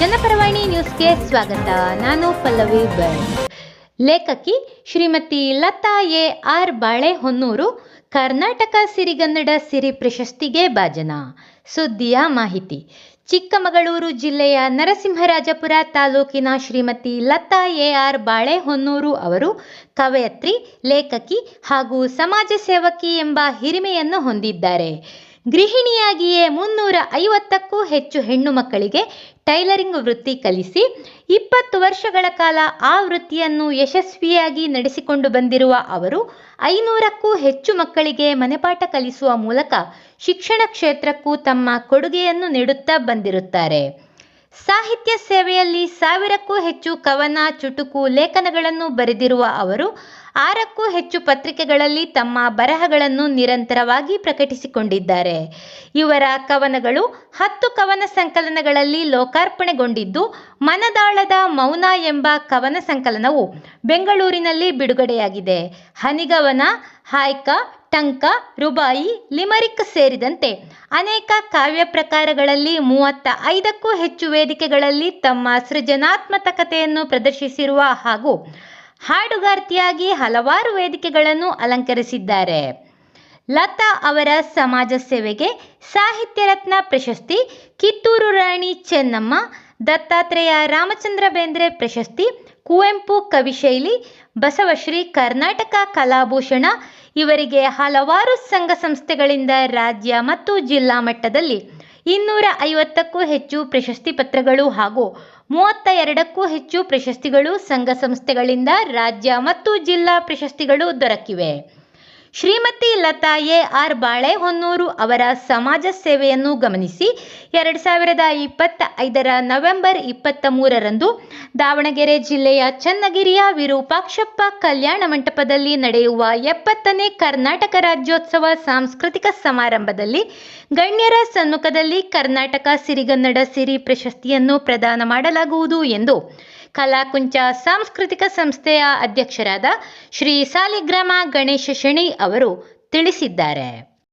ಜನಪರವಾಣಿ ನ್ಯೂಸ್ಗೆ ಸ್ವಾಗತ. ನಾನು ಪಲ್ಲವಿ ಬರ್ ಲೇಖಕಿ ಶ್ರೀಮತಿ ಲತಾ ಎ. ಆರ್. ಬಾಳೆಹೊನ್ನೂರು, ಕರ್ನಾಟಕ ಸಿರಿಗನ್ನಡ ಸಿರಿ ಪ್ರಶಸ್ತಿಗೆ ಭಾಜನ. ಸುದ್ದಿಯ ಮಾಹಿತಿ. ಚಿಕ್ಕಮಗಳೂರು ಜಿಲ್ಲೆಯ ನರಸಿಂಹರಾಜಪುರ ತಾಲೂಕಿನ ಶ್ರೀಮತಿ ಲತಾ ಎ. ಆರ್. ಬಾಳೆಹೊನ್ನೂರು ಅವರು ಕವಯತ್ರಿ, ಲೇಖಕಿ ಹಾಗೂ ಸಮಾಜ ಸೇವಕಿ ಎಂಬ ಹಿರಿಮೆಯನ್ನು ಹೊಂದಿದ್ದಾರೆ. ಗೃಹಿಣಿಯಾಗಿಯೇ ಮುನ್ನೂರ ಐವತ್ತಕ್ಕೂ ಹೆಚ್ಚು ಹೆಣ್ಣು ಮಕ್ಕಳಿಗೆ ಟೈಲರಿಂಗ್ ವೃತ್ತಿ ಕಲಿಸಿ ಇಪ್ಪತ್ತು ವರ್ಷಗಳ ಕಾಲ ಆ ವೃತ್ತಿಯನ್ನು ಯಶಸ್ವಿಯಾಗಿ ನಡೆಸಿಕೊಂಡು ಬಂದಿರುವ ಅವರು, ಐನೂರಕ್ಕೂ ಹೆಚ್ಚು ಮಕ್ಕಳಿಗೆ ಮನೆಪಾಠ ಕಲಿಸುವ ಮೂಲಕ ಶಿಕ್ಷಣ ಕ್ಷೇತ್ರಕ್ಕೂ ತಮ್ಮ ಕೊಡುಗೆಯನ್ನು ನೀಡುತ್ತಾ ಬಂದಿರುತ್ತಾರೆ. ಸಾಹಿತ್ಯ ಸೇವೆಯಲ್ಲಿ ಸಾವಿರಕ್ಕೂ ಹೆಚ್ಚು ಕವನ, ಚುಟುಕು, ಲೇಖನಗಳನ್ನು ಬರೆದಿರುವ ಅವರು, ಆರಕ್ಕೂ ಹೆಚ್ಚು ಪತ್ರಿಕೆಗಳಲ್ಲಿ ತಮ್ಮ ಬರಹಗಳನ್ನು ನಿರಂತರವಾಗಿ ಪ್ರಕಟಿಸಿಕೊಂಡಿದ್ದಾರೆ. ಇವರ ಕವನಗಳು ಹತ್ತು ಕವನ ಸಂಕಲನಗಳಲ್ಲಿ ಲೋಕಾರ್ಪಣೆಗೊಂಡಿದ್ದು, ಮನದಾಳದ ಮೌನ ಎಂಬ ಕವನ ಸಂಕಲನವು ಬೆಂಗಳೂರಿನಲ್ಲಿ ಬಿಡುಗಡೆಯಾಗಿದೆ. ಹನಿಗವನ, ಹಾಯ್ಕ ಟಂಕ, ರುಬಾಯಿ, ಲಿಮರಿಕ್ ಸೇರಿದಂತೆ ಅನೇಕ ಕಾವ್ಯ ಪ್ರಕಾರಗಳಲ್ಲಿ ಮೂವತ್ತ ಐದಕ್ಕೂ ಹೆಚ್ಚು ವೇದಿಕೆಗಳಲ್ಲಿ ತಮ್ಮ ಸೃಜನಾತ್ಮಕತೆಯನ್ನು ಪ್ರದರ್ಶಿಸಿರುವ ಹಾಗೂ ಹಾಡುಗಾರ್ತಿಯಾಗಿ ಹಲವಾರು ವೇದಿಕೆಗಳನ್ನು ಅಲಂಕರಿಸಿದ್ದಾರೆ. ಲತಾ ಅವರ ಸಮಾಜ ಸೇವೆಗೆ ಸಾಹಿತ್ಯ ರತ್ನ ಪ್ರಶಸ್ತಿ, ಕಿತ್ತೂರು ರಾಣಿ ಚೆನ್ನಮ್ಮ, ದತ್ತಾತ್ರೇಯ ರಾಮಚಂದ್ರ ಬೇಂದ್ರೆ ಪ್ರಶಸ್ತಿ, ಕುವೆಂಪು ಕವಿಶೈಲಿ, ಬಸವಶ್ರೀ ಕರ್ನಾಟಕ ಕಲಾಭೂಷಣ ಇವರಿಗೆ ಹಲವಾರು ಸಂಘ ಸಂಸ್ಥೆಗಳಿಂದ ರಾಜ್ಯ ಮತ್ತು ಜಿಲ್ಲಾ ಮಟ್ಟದಲ್ಲಿ ಇನ್ನೂರ ಐವತ್ತಕ್ಕೂ ಹೆಚ್ಚು ಪ್ರಶಸ್ತಿ ಪತ್ರಗಳು ಹಾಗೂ ಮೂವತ್ತ ಎರಡಕ್ಕೂ ಹೆಚ್ಚು ಪ್ರಶಸ್ತಿಗಳು ಸಂಘ ಸಂಸ್ಥೆಗಳಿಂದ ರಾಜ್ಯ ಮತ್ತು ಜಿಲ್ಲಾ ಪ್ರಶಸ್ತಿಗಳು ದೊರಕಿವೆ. ಶ್ರೀಮತಿ ಲತಾ ಎ ಆರ್ ಬಾಳೆಹೊನ್ನೂರು ಅವರ ಸಮಾಜ ಸೇವೆಯನ್ನು ಗಮನಿಸಿ ಎರಡು ಸಾವಿರದ ಇಪ್ಪತ್ತ ಐದರ ನವೆಂಬರ್ ಇಪ್ಪತ್ತ ಮೂರರಂದು ದಾವಣಗೆರೆ ಜಿಲ್ಲೆಯ ಚನ್ನಗಿರಿಯ ವಿರೂಪಾಕ್ಷಪ್ಪ ಕಲ್ಯಾಣ ಮಂಟಪದಲ್ಲಿ ನಡೆಯುವ ಎಪ್ಪತ್ತನೇ ಕರ್ನಾಟಕ ರಾಜ್ಯೋತ್ಸವ ಸಾಂಸ್ಕೃತಿಕ ಸಮಾರಂಭದಲ್ಲಿ ಗಣ್ಯರ ಸಮ್ಮುಖದಲ್ಲಿ ಕರ್ನಾಟಕ ಸಿರಿಗನ್ನಡ ಸಿರಿ ಪ್ರಶಸ್ತಿಯನ್ನು ಪ್ರದಾನ ಮಾಡಲಾಗುವುದು ಎಂದು ಕಲಾಕುಂಚ ಸಾಂಸ್ಕೃತಿಕ ಸಂಸ್ಥೆಯ ಅಧ್ಯಕ್ಷರಾದ ಶ್ರೀ ಸಾಲಿಗ್ರಾಮ ಗಣೇಶ ಶೆಣಿ ಅವರು ತಿಳಿಸಿದ್ದಾರೆ.